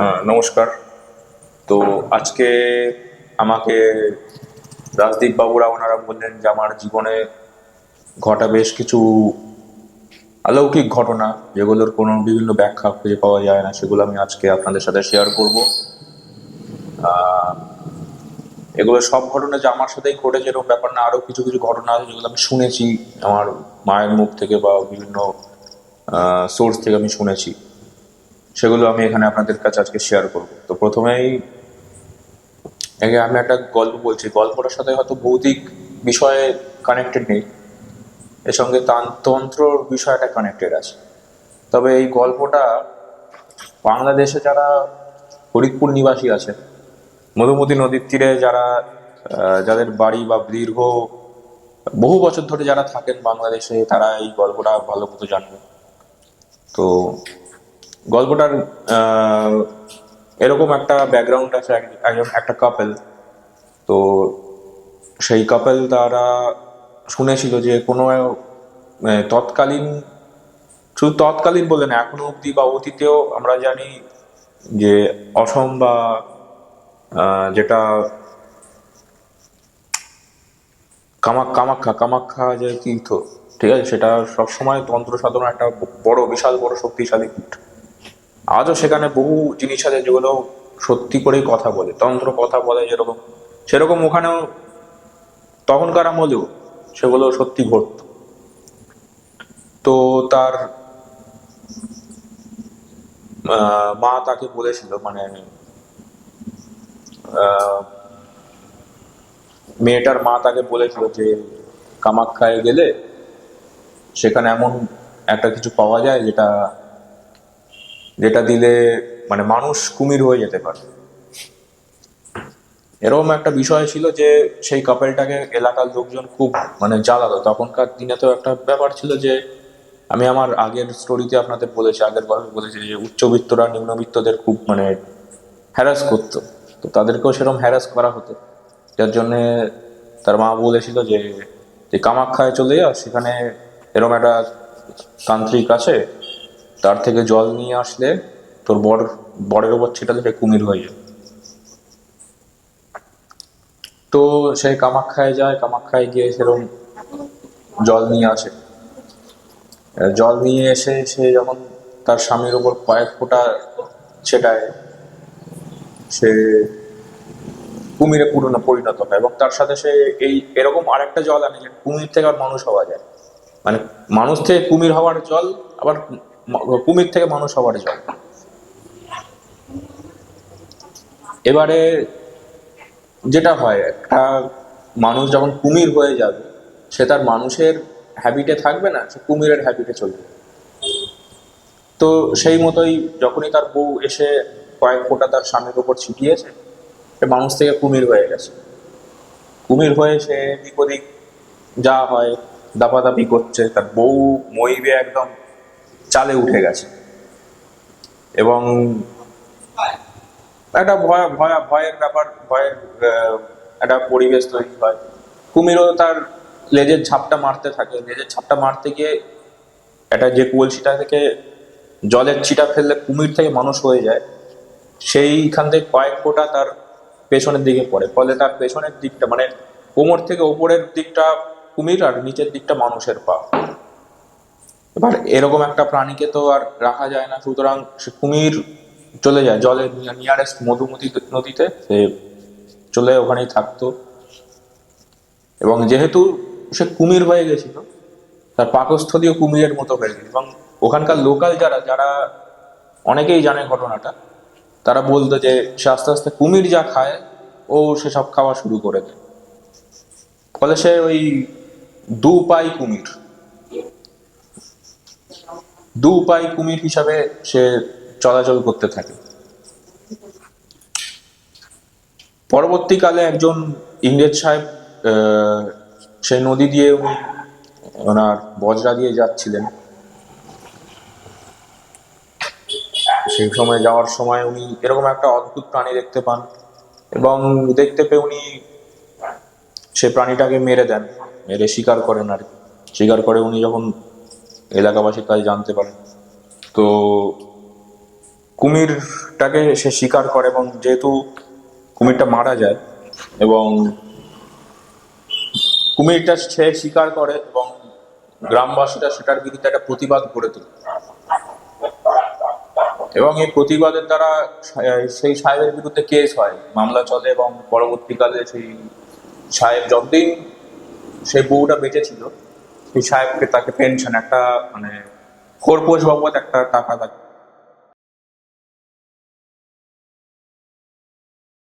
হ্যাঁ নমস্কার। তো আজকে আমাকে রাজদীপ বাবুরা ওনারা বললেন যে আমার জীবনে ঘটা বেশ কিছু অলৌকিক ঘটনা, যেগুলোর কোনো বিভিন্ন ব্যাখ্যা খুঁজে পাওয়া যায় না, সেগুলো আমি আজকে আপনাদের সাথে শেয়ার করব। এগুলো সব ঘটনা যে আমার সাথেই ঘটেছে এরকম ব্যাপার না, আরও কিছু কিছু ঘটনা আছে যেগুলো আমি শুনেছি, আমার মায়ের মুখ থেকে বা বিভিন্ন সোর্স থেকে আমি শুনেছি। সেগুলো আমি এখানে আপনাদের কাছে আজকে শেয়ার করব। তো প্রথমেই আমি একটা গল্প বলছি। গল্পটার সাথে হয়তো ভৌতিক বিষয়ে কানেক্টেড নেই। এর সঙ্গে তানতন্ত্রর বিষয়টা কানেক্টেড আছে। তবে এই গল্পটা বাংলাদেশে যারা ফরিদপুর নিবাসী আছে মধুমতি নদীর তীরে যারা যাদের বাড়ি বা দীর্ঘ বহু বছর ধরে যারা থাকেন বাংলাদেশে, তারা এই গল্পটা ভালো মতো জানবে তো গল্পটার এরকম একটা ব্যাকগ্রাউন্ড আছে একজন, একটা কাপেল তো সেই কাপেল তারা শুনেছিল যে কোনো তৎকালীন, শুধু তৎকালীন বলে না, এখনও অবধি বা অতীতেও আমরা জানি যে অসম বা যেটা কামাক কামাখ্যা কামাখ্যা যে তীর্থ, ঠিক আছে? সেটা সবসময় তন্ত্র সাধনা একটা বড়, বিশাল, বড় শক্তিশালী। পীঠ আজও সেখানে বহু জিনিস আছে যেগুলো সত্যি করেই কথা বলে, তন্ত্র কথা বলে যেরকম, সেরকম ওখানেও তখনকার আমলেও সেগুলো সত্যি ঘটত। তো তার মা তাকে বলেছিল মানে মেয়েটার মা তাকে বলেছিল যে কামাক্ষায় গেলে সেখানে এমন একটা কিছু পাওয়া যায় যেটা যেটা দিলে মানে মানুষ কুমির হয়ে যেতে পারে এরকম একটা বিষয় ছিল যে সেই কাপেলটাকে এলাকার লোকজন খুব মানে জ্বালাতো তখনকার দিনে তো একটা ব্যাপার ছিল যে আমি আমার আগের স্টোরিতে আপনাদের বলেছি, আগের গল্পে বলেছি যে উচ্চবিত্তরা নিম্নবিত্তদের খুব মানে হ্যারাস করতো। তো তাদেরকেও সেরকম হ্যারাস করা হতো। যার জন্যে তার মা বলেছিল যে যে কামাখ্যায় চলে যাও সেখানে এরকম একটা তান্ত্রিক আছে তার থেকে জল নিয়ে আসলে তোর বর, বরের ওপর ছিটালে সে কুমির হয়ে যায় তো সে কামাখ্যায় যায়, কামাখ্যায় গিয়ে সেরকম জল নিয়ে আসে। জল নিয়ে এসে সে যখন তার স্বামীর ওপর কয়েক ফোঁটা ছেটায়, সে কুমিরে পুরনো পরিণত হয় এবং তার সাথে সে এই এরকম আরেকটা জল আনে যে কুমির থেকে আর মানুষ হওয়া যায়। মানে মানুষ থেকে কুমির হওয়ার জল আবার কুমির থেকে মানুষ হওয়ার জল এবারে যেটা হয়, একটা মানুষ যখন কুমির হয়ে যাবে, সে তার মানুষের হ্যাবিটে থাকবে না, সে কুমিরের হ্যাবিটে চলবে। তো সেই মতোই যখনই তার বউ এসে কয়েক ফোঁটা তার স্বামীর উপর ছিটিয়েছে, সে মানুষ থেকে কুমির হয়ে গেছে। কুমির হয়ে সে এদিক ওদিক যা হয়, দাপাদাপি করছে, তার বউ মইবে একদম। চালে উঠে গেছে। এবং একটা ভয় ভয়, ভয়ের ব্যাপার, ভয়ের একটা পরিবেশ তৈরি হয়। কুমিরও তার লেজের ঝাপটা মারতে থাকে। লেজের ঝাপটা মারতে গিয়ে একটা যে কলসিটা থেকে জলের ছিটা ফেললে কুমির থেকে মানুষ হয়ে যায়, সেইখান থেকে কয়েক ফোঁটা তার পেছনের দিকে পড়ে। ফলে তার পেছনের দিকটা মানে কোমর থেকে ওপরের দিকটা কুমির আর নিচের দিকটা মানুষের পা। এবার এরকম একটা প্রাণীকে তো আর রাখা যায় না। সুতরাং সে কুমির চলে যায় জলে নিয়ারেস্ট মধুমতি নদীতে। সে চলে ওখানেই থাকতো। এবং যেহেতু সে কুমির হয়ে গেছিল, তার পাকস্থলীয় কুমিরের মতো হয়ে গেছিল এবং ওখানকার লোকাল যারা যারা অনেকেই জানে ঘটনাটা, তারা বলতো যে সে আস্তে আস্তে কুমির যা খায়, ও সেসব খাওয়া শুরু করে দেয়। ফলে সে ওই দু পাই কুমির। দু পাই কুমির হিসাবে সে চলাচল করতে থাকে। পরবর্তীকালে একজন ইংরেজ সাহেব সেই নদী দিয়ে উনি ওনার বজরা দিয়ে যাচ্ছিলেন। সেই সময় যাওয়ার সময় উনি এরকম একটা অদ্ভুত প্রাণী দেখতে পান এবং দেখতে পেয়ে উনি সে প্রাণীটাকে মেরে দেন, মেরে শিকার করেন আর কি। শিকার করে উনি যখন এলাকাবাসীর কাছে জানতে পারে। তো কুমিরটাকে সে শিকার করে এবং যেহেতু কুমিরটা মারা যায় এবং কুমিরটা সে শিকার করে এবং গ্রামবাসীরা সেটার বিরুদ্ধে একটা প্রতিবাদ গড়ে তোলে। এবং এই প্রতিবাদের দ্বারা সেই সাহেবের বিরুদ্ধে কেস হয়, মামলা চলে এবং পরবর্তীকালে সেই সাহেব যতদিন সেই বউটা বেঁচে ছিল সাহেবকে তাকে পেনশন একটা মানে খোরপোশ বাবদ একটা টাকা তাকে